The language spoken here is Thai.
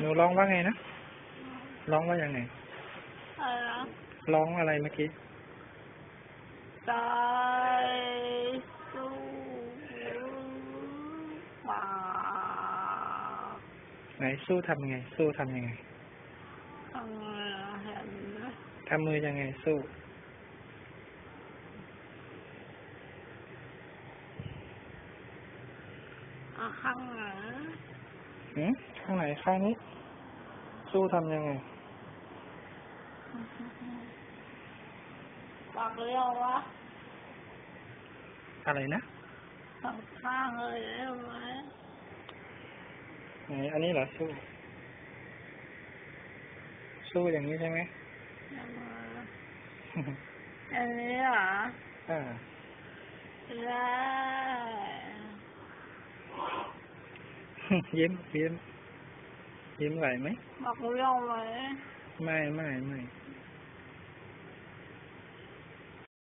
หนูร้องว่าไงนะ ร้องว่ายังไงอะไรนะร้องอะไรเมื่อกี้ใจสู้ป่าไหนสู้ทำยังไง สู้ทำยังไงทำไงอะเห็นไหมทำมือยังไงสู้ อะข้างไหน หืมข้างไหนข้างนี้ สู้ทำยังไง ปากเรียววะอะไรนะสองข้างเลยได้ไหมไหนอันนี้เหรอสู้ สู้อย่างนี้ใช่ไหมได้ไหมอันนี้เหรออ่าได้ ยิ้มยิ้มยิ้มไหวไหมปากเรียวไหมไม่ไม่ไม่ไ